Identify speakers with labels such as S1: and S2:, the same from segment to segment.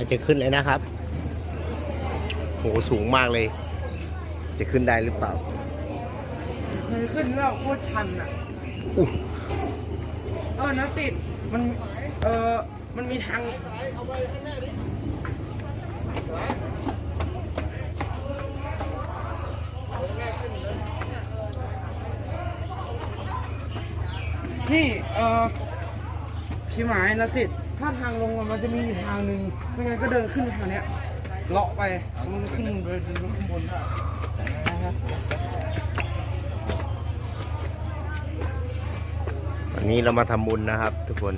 S1: เราจะขึ้นเลยนะครับ โหสูงมากเลย จะขึ้นได้หรือเปล่า
S2: เคยขึ้นแล้วโคตรชันอะ
S1: อู้
S2: เออนะสิทธิ์มันเออมันมีทางนี่ เออพี่หมายนะสิทธิ์ ถ้าทางลงมันจะมีอยู่ทางหนึ่งไม่งั้นก็เดินขึ้นทางเนี้ยเลาะไปมันขึ้นไปถึงข้างบนได้นะครับ
S1: วันนี้เรามาทำบุญนะครับ ทุกคน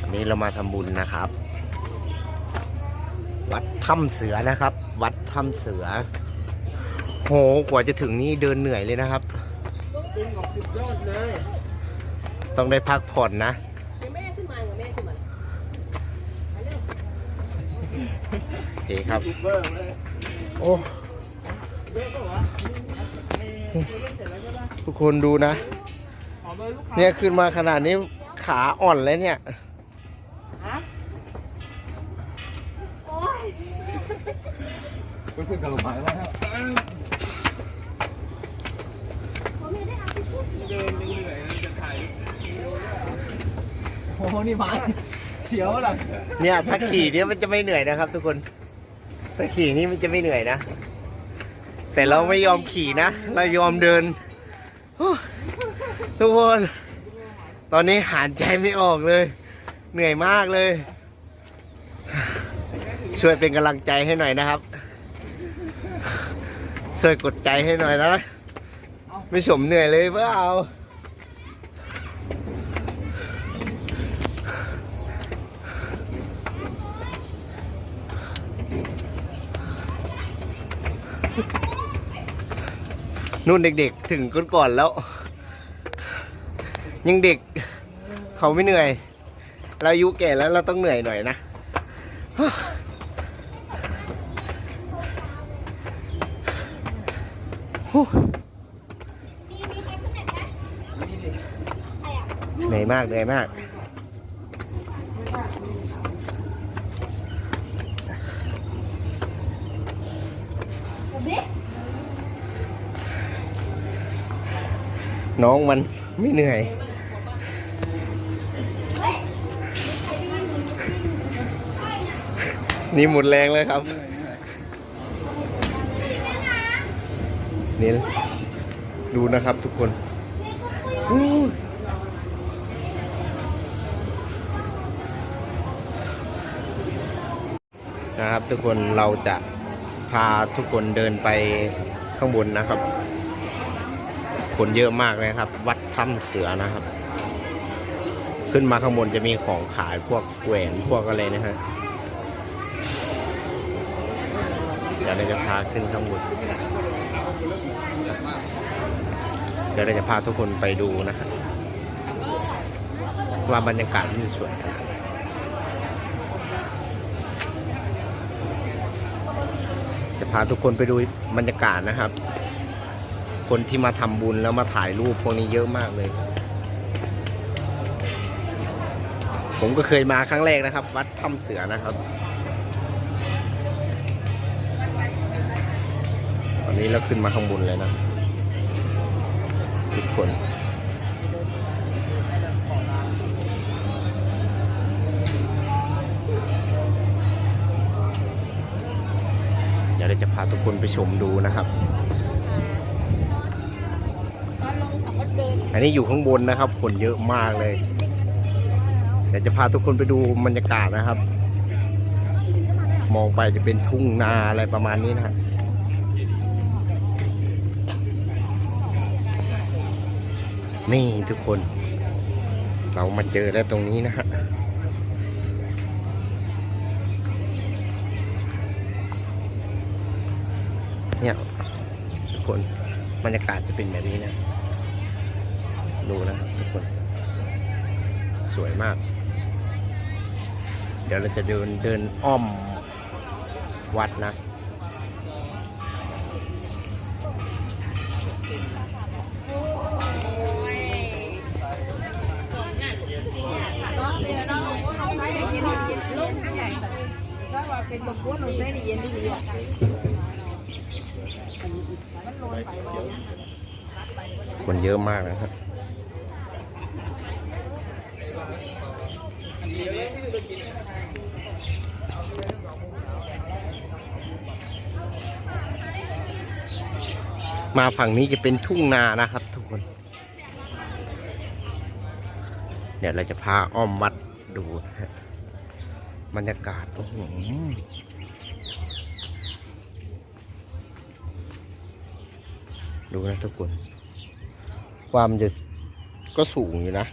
S1: วันนี้เรามาทำบุญนะครับ วัดถ้ำเสือนะครับ วัดถ้ำเสือ โหกว่าจะถึงนี่เดินเหนื่อยเลยนะครับ
S2: เป็นของสุดยอดเลย
S1: ต้องได้พักผ่อนนะ
S3: แม่ขึ้นมากับแม่ขึ้นมา
S1: โอเคครับ โอ้ ทุกคนดูนะ
S2: ขอเบอร์ลูกค้า
S1: เนี่ยขึ้นมาขนาดนี้ขาอ่อนแล้วเนี่ย
S2: ฮะ
S3: โอ้ย
S4: เพื่อนๆกับลงมาแล้วครับ
S3: ผมไม่ได้เอาไปพูด
S2: เดินเหนื่อยๆจะถ่าย
S4: โอ้โหนี่ไม้เสียวหลัง
S1: เนี่ยถ้าขี่เนี่ยมันจะไม่เหนื่อยนะครับ ทุกคนถ้าขี่นี่มันจะไม่เหนื่อยนะ แต่เราไม่ยอมขี่นะ เรายอมเดิน ทุกคน ตอนนี้หายใจไม่ออกเลย เหนื่อยมากเลย ช่วยเป็นกำลังใจให้หน่อยนะครับ ช่วยกดใจให้หน่อยนะ ไม่สมเหนื่อยเลยเพื่อเอา นู่นเด็กๆ ถึงก่อนก่อนๆแล้ว ยังเด็ก เขาไม่เหนื่อย เราอายุแก่แล้วเราต้องเหนื่อยหน่อยนะ
S3: มีมีใครขึ้นไหนไหมใครอะ
S1: เหนื่อยมากเหนื่อยมาก น้องมันไม่เหนื่อย
S3: นี่
S1: หมดแรงเลยครับ นี่ดูนะครับทุกคนนะครับทุกคนเราจะพาทุกคนเดินไปข้างบนนะครับ คนเยอะมากเลยครับ วัดถ้ำเสือนะครับ ขึ้นมาข้างบนจะมีของขายพวกแหวนพวกอะไรนะฮะเดี๋ยวเราจะพาขึ้นข้างบนเดี๋ยวเราจะพาทุกคนไปดูนะฮะว่าบรรยากาศมันสวยขนาดไหนจะพาทุกคนไปดูบรรยากาศนะครับ คนที่มาทำบุญแล้วมาถ่ายรูปพวกนี้เยอะมากเลย ผมก็เคยมาครั้งแรกนะครับ วัดถ้ำเสือนะครับตอนนี้เราขึ้นมาข้างบนเลยนะ ทุกคนเดี๋ยวเราจะพาทุกคนไปชมดูนะครับ
S3: ต อันนี้
S1: อยู่ข้างบนนะครับคนเยอะมากเลยเดี๋ยวจะพาทุกคนไปดูบรรยากาศนะครับ มองไปจะเป็นทุ่งนาอะไรประมาณนี้นะฮะนี่ทุกคน เรามาเจอแล้วตรงนี้นะฮะเนี่ยทุกคนบรรยากาศจะเป็นแบบนี้นะ ดูนะครับทุกคน สวยมาก เดี๋ยวเราจะเดินเดินอ้อมวัดนะ คนเยอะมากนะครับ มาฝั่งนี้จะเป็นทุ่งนานะครับทุกคน เดี๋ยวเราจะพาอ้อมวัดดูนะฮะบรรยากาศโอ้โหดูนะทุกคน ความจะก็สูงอยู่นะ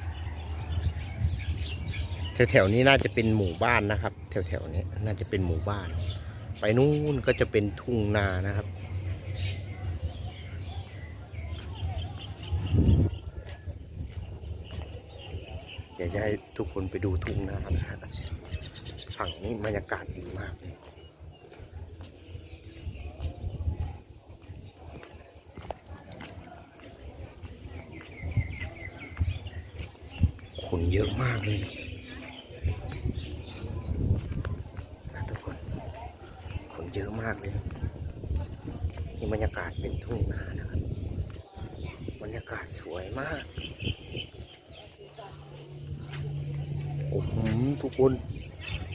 S1: แถวๆนี้น่าจะเป็นหมู่บ้านนะครับ แถวๆนี้น่าจะเป็นหมู่บ้าน ไปนู่นก็จะเป็นทุ่งนานะครับ อยาก จะให้ทุกคนไปดูทุ่งนานะฮะฝั่งนี้บรรยากาศดีมากเลยคนเยอะมากเลยนะทุกคน คนเยอะมากเลยนี่บรรยากาศเป็นทุ่งนานะครับ บรรยากาศสวยมาก โอ้โหทุกคน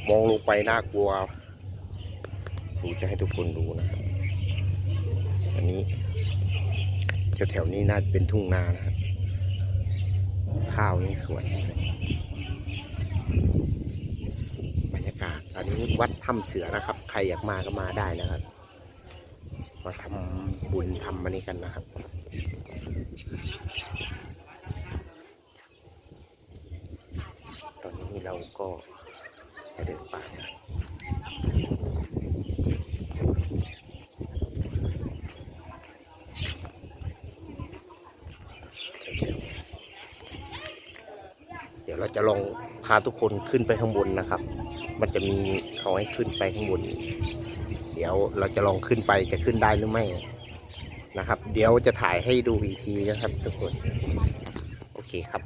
S1: มองลงไปน่ากลัวดูจะให้ทุกคนดูนะครับอันนี้แถวๆนี้น่าจะเป็นทุ่งนานะครับข้าวนี่สวยเลยบรรยากาศอันนี้วัดถ้ำเสือนะครับ ใครอยากมาก็มาได้นะครับ มาทำบุญทำอันนี้กันนะครับ อนนี้เราก็จะเดินป่านะเดี๋ยวเราจะลองพาทุกคนขึ้นไปข้างบนนะครับ มันจะมีเขาให้ขึ้นไปข้างบน เดี๋ยวเราจะลองขึ้นไปจะขึ้นได้หรือไม่นะครับ เดี๋ยวจะถ่ายให้ดูอีกทีนะครับทุกคน โอเคครับ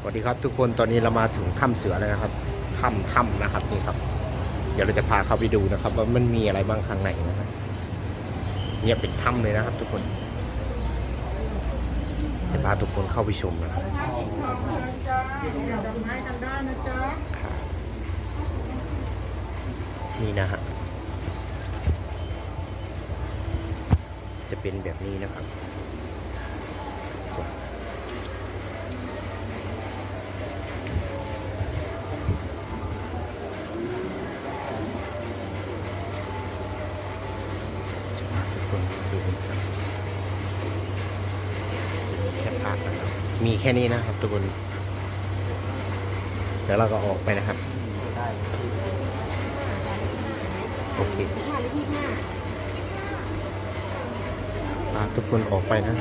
S1: สวัสดีครับทุกคนตอนนี้เรามาถึงถ้ำเสือแล้วนะครับถ้ำถ้ำนะครับนี่ครับ เดี๋ยวเราจะพาเข้าไปดูนะครับ ว่ามันมีอะไรบ้างข้างในนะครับเนี่ยเป็นถ้ำเลยนะครับ ทุกคนจะพาทุกคนเข้าไปชมนะครับครับนี่นะฮะจะเป็นแบบนี้นะครับ ทุกคนดูนะครับแค่พักนะครับ มีแค่นี้นะครับทุกคนเดี๋ยวเราก็ออกไปนะครับโอเค
S3: ห้าหรือยี่ห้า
S1: พาทุกคนออกไปนะ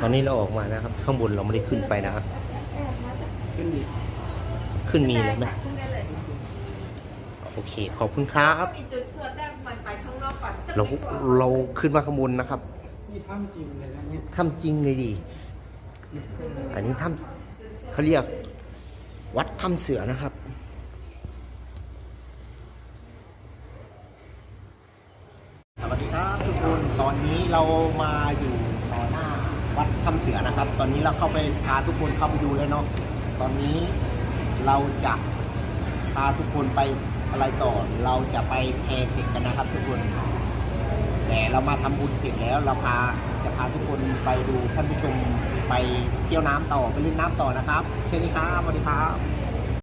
S1: ตอนนี้เราออกมานะครับ ข้างบนเราไม่ได้ขึ้นไปนะครับ ขึ้นมีเลยไหม โอเค ขอบคุณครับ
S3: มีจุดเพื่อแต้มมันไปข้างนอกก่อน
S1: เราเราขึ้นมาข้างบนนะครับ
S2: นี่ถ้ำจริงเลยนะเนี่ย
S1: ถ้ำจริงเลยดีอันนี้ถ้ำเขาเรียก วัดถ้ำเสือนะครับสวัสดีครับทุกคนตอนนี้เรามาอยู่ต่อหน้าวัดถ้ำเสือนะครับ ตอนนี้เราเข้าไปพาทุกคนเข้าไปดูแล้วเนาะตอนนี้เราจะพาทุกคนไป อะไรต่อ เราจะไปแพเทคกันนะครับทุกคน แต่เรามาทำบุญเสร็จแล้ว เราพาจะพาทุกคนไปดูท่านผู้ชมไปเที่ยวน้ำต่อไปเล่นน้ำต่อนะครับแค่นี้ครับสวัสดีครับ